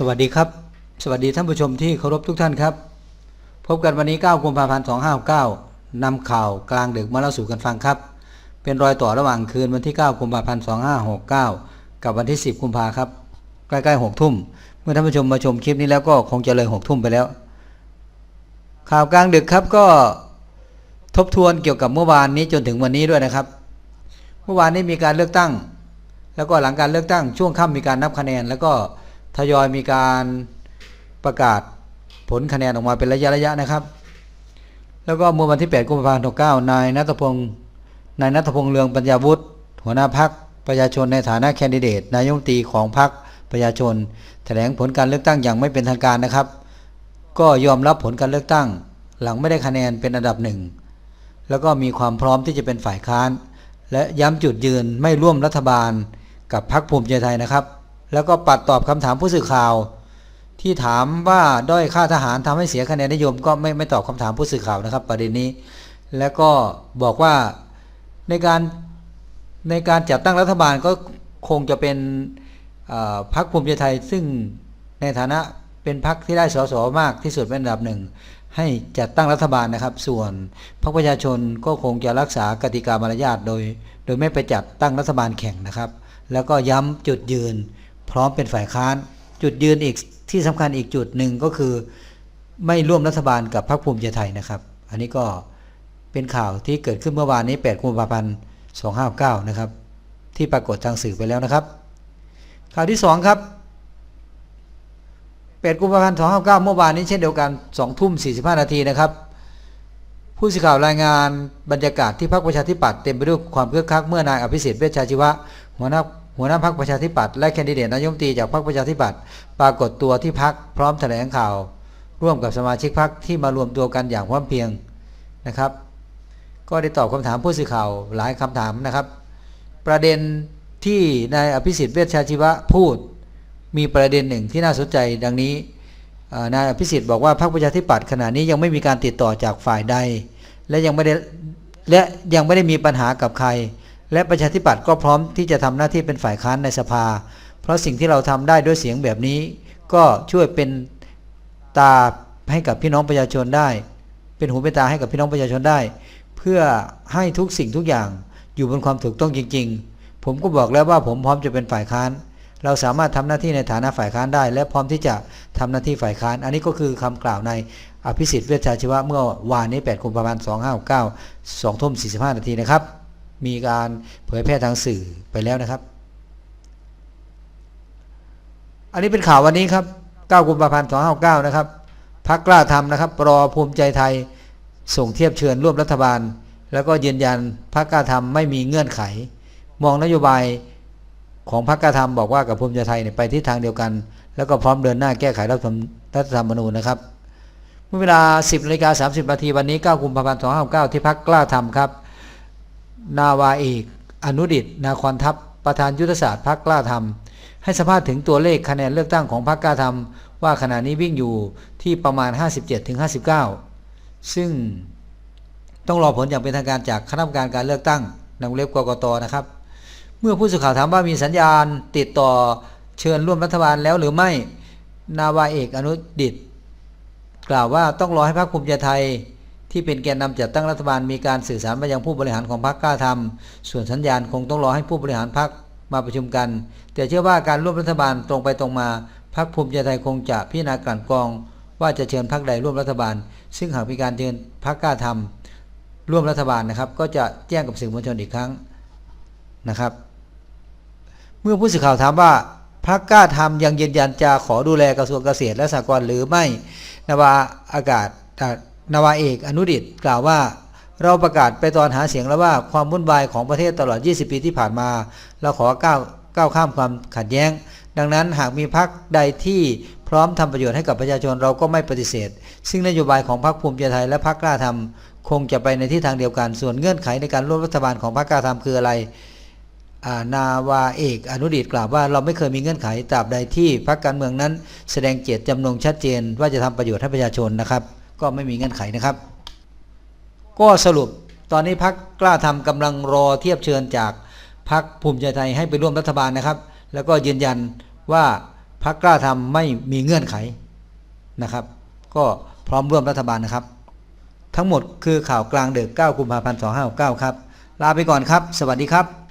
สวัสดีครับ สวัสดีท่านผู้ชมที่เคารพทุกท่านครับ พบกันวันนี้ 9 กุมภาพันธ์ 2569นำข่าวกลางดึกมาเล่าสู่กันฟังครับ เป็นรอยต่อระหว่างคืนวันที่ 9 กุมภาพันธ์ 2569 กับวันที่ 10 กุมภาครับ ใกล้ๆ 6 ทุ่ม เมื่อท่านผู้ชมมาชมคลิปนี้แล้วก็คงจะเลย 6 ทุ่มไปแล้ว ข่าวกลางดึกครับก็ทบทวนเกี่ยวกับเมื่อวานนี้จนถึงวันนี้ด้วยนะครับ เมื่อวานนี้มีการเลือกตั้ง แล้วก็หลังการเลือกตั้งช่วงค่ำมีการนับคะแนนแล้วก็ ทยอยมีการประกาศผลคะแนนออกมาเป็นระยะระยะนะครับ แล้วก็เมื่อวันที่ 8 กุมภาพันธ์69นายนัทพงศ์นายนัทพงศ์เรืองปัญญาวุฒิหัวหน้าพักประชาชนในฐานะแคนดิเดต นายกรัฐมนตรีของพักประชาชน แถลงผลการเลือกตั้งอย่างไม่เป็นทางการนะครับ ก็ยอมรับผลการเลือกตั้ง หลังไม่ได้คะแนนเป็นอันดับหนึ่งแล้วก็มีความพร้อมที่จะเป็นฝ่ายค้าน และย้ำจุดยืนไม่ร่วมรัฐบาลกับพรรคภูมิใจไทยนะครับ แล้วก็ปัดตอบคำถามผู้สื่อข่าว ที่ถามว่าด้อยค่าทหารทำให้เสียคะแนนนิยม ก็ไม่ไม่ตอบคำถามผู้สื่อข่าวนะครับ ประเด็นนี้ แล้วก็บอกว่าในการในการจัดตั้งรัฐบาลก็คงจะเป็นพรรคภูมิใจไทย ซึ่งในฐานะเป็นพรรคที่ได้สสมากที่สุดเป็นอันดับหนึ่งให้จัดตั้งรัฐบาลนะครับ ส่วนพรรคประชาชนก็คงจะรักษากติกามารยาทโดย โดยไม่ไปจัดตั้งรัฐบาลแข่งนะครับ แล้วก็ย้ำจุดยืน พร้อมเป็นฝ่ายค้าน จุดยืนอีกที่สำคัญอีกจุดหนึ่งก็คือ ไม่ร่วมรัฐบาลกับพรรคภูมิใจไทยนะครับ อันนี้ก็เป็นข่าวที่เกิดขึ้นเมื่อวานนี้8กุมภาพันธ์2569นะครับ ที่ปรากฏทางสื่อไปแล้วนะครับ ข่าวที่ 2 ครับ8กุมภาพันธ์2569เมื่อวานนี้เช่นเดียวกัน2ทุ่ม45 นาทีนะครับ ผู้สื่อข่าวรายงานบรรยากาศที่พรรคประชาธิปัตย์เต็มไปด้วยความเคึกคักเมื่อนายอภิสิทธิ์เวชชาชีวะหัวหน้า หัวหน้าพรรคประชาธิปัตย์และแคนดิเดตนายมตรีจากพรรคประชาธิปัตย์ปรากฏตัวที่พักพร้อมแถลงข่าว ร่วมกับสมาชิกพรรคที่มารวมตัวกันอย่างพร้อมเพียงนะครับ ก็ได้ตอบคำถามผู้สื่อข่าวหลายคำถามนะครับ ประเด็นที่นายอภิสิทธิ์เวชชาชีวะพูด มีประเด็นหนึ่งที่น่าสนใจดังนี้นายอภิสิทธิ์บอกว่าพรรคประชาธิปัตย์ขณะนี้ยังไม่มีการติดต่อจากฝ่ายใด และยังไม่ได้และยังไม่ได้มีปัญหากับใคร และประชาธิปัตย์ก็พร้อมที่จะทำหน้าที่เป็นฝ่ายค้านในสภา เพราะสิ่งที่เราทำได้ด้วยเสียงแบบนี้ ก็ช่วยเป็นตาให้กับพี่น้องประชาชนได้ เป็นหูเป็นตาให้กับพี่น้องประชาชนได้ เพื่อให้ทุกสิ่งทุกอย่างอยู่บนความถูกต้องจริง ๆ ผมก็บอกแล้วว่าผมพร้อมจะเป็นฝ่ายค้าน เราสามารถทำหน้าที่ในฐานะฝ่ายค้านได้ และพร้อมที่จะทำหน้าที่ฝ่ายค้าน อันนี้ก็คือคำกล่าวในอภิสิทธิ์เวชชาชีวะเมื่อวานนี้8กุมภาพันธ์2569 2ทุ่ม45 นาทีนะครับ มีการเผยแพร่ทางสื่อไปแล้วนะครับ อันนี้เป็นข่าววันนี้ครับ 9 กุมภาพันธ์ 259 นะครับพักกล้าทำนะครับรอภูมิใจไทยส่งเทียบเชิญร่วมรัฐบาล แล้วก็ยืนยันพักกล้าทำไม่มีเงื่อนไข มองนโยบายของพักกล้าทำบอกว่ากับภูมิใจไทยเนี่ยไปที่ทางเดียวกัน แล้วก็พร้อมเดินหน้าแก้ไขรัฐธรรมรัฐธรรมนูญนะครับเมื่อเวลา 10นาฬิกา30นาทีวันนี้ 9 กุมภาพันธ์ 259 ที่พักกล้าทำครับ นาวาเอก อนุดิต นาคอนทัพ ประธานยุทธศาสตร์พักกล้าทำให้สัมภาษณ์ถึงตัวเลขคะแนนเลือกตั้งของพักกล้าทำว่าขณะนี้วิ่งอยู่ที่ประมาณ 57-59 ซึ่งต้องรอผลอย่างเป็นทางการจากคณะกรรมการการเลือกตั้งนำเล็บกกตนะครับ เมื่อผู้สื่อข่าวถามว่ามีสัญญาณติดต่อเชิญร่วมรัฐบาลแล้วหรือไม่ นาวาเอกอนุดิต กล่าวว่าต้องรอให้พรรคภูมิใจไทย ที่เป็นแกนนำจัดตั้งรัฐบาลมีการสื่อสารไปยังผู้บริหารของพรรคกล้าทำส่วนสัญญาณคงต้องรอให้ผู้บริหารพรรคมาประชุมกัน แต่เชื่อว่าการร่วมรัฐบาลตรงไปตรงมาพรรคภูมิใจไทยคงจะพิจารณากลั่นกรอง ว่าจะเชิญพรรคใดร่วมรัฐบาล ซึ่งหากมีการเชิญพรรคกล้าทำร่วมรัฐบาลนะครับ ก็จะแจ้งกับสื่อมวลชนอีกครั้งนะครับ เมื่อผู้สื่อข่าวถามว่าพรรคกล้าทำยังยืนยันจะขอดูแลกระทรวงเกษตรและสหกรณ์หรือไม่นาวาอากาศอ่า นาวาเอกอนุดิตกล่าวว่า เราประกาศไปตอนหาเสียงแล้วว่าความวุ่นวายของประเทศตลอด 20 ปีที่ผ่านมา เราขอก้าวก้าวข้ามความขัดแย้ง ดังนั้นหากมีพรรคใดที่พร้อมทำประโยชน์ให้กับประชาชนเราก็ไม่ปฏิเสธ ซึ่งนโยบายของพรรคภูมิใจไทยและพรรคกล้าทำคงจะไปในทิศทางเดียวกัน ส่วนเงื่อนไขในการร่วมรัฐบาลของพรรคกล้าทำคืออะไรานาวาเอกอนุดิตกล่าวว่าเราไม่เคยมีเงื่อนไขตราบใดที่พรรคการเมืองนั้น แสดงเจตจำนงชัดเจนว่าจะทำประโยชน์ให้ประชาชนนะครับ ก็ไม่มีเงื่อนไขนะครับ ก็สรุปตอนนี้พรรคกล้าทำกำลังรอเทียบเชิญจากพรรคภูมิใจไทยให้ไปร่วมรัฐบาลนะครับ แล้วก็ยืนยันว่าพักกล้าทำไม่มีเงื่อนไขนะครับ ก็พร้อมร่วมรัฐบาลนะครับ ทั้งหมดคือข่าวกลางเดึก9กุมภาพันธ์2569 ครับ ลาไปก่อนครับ สวัสดีครับ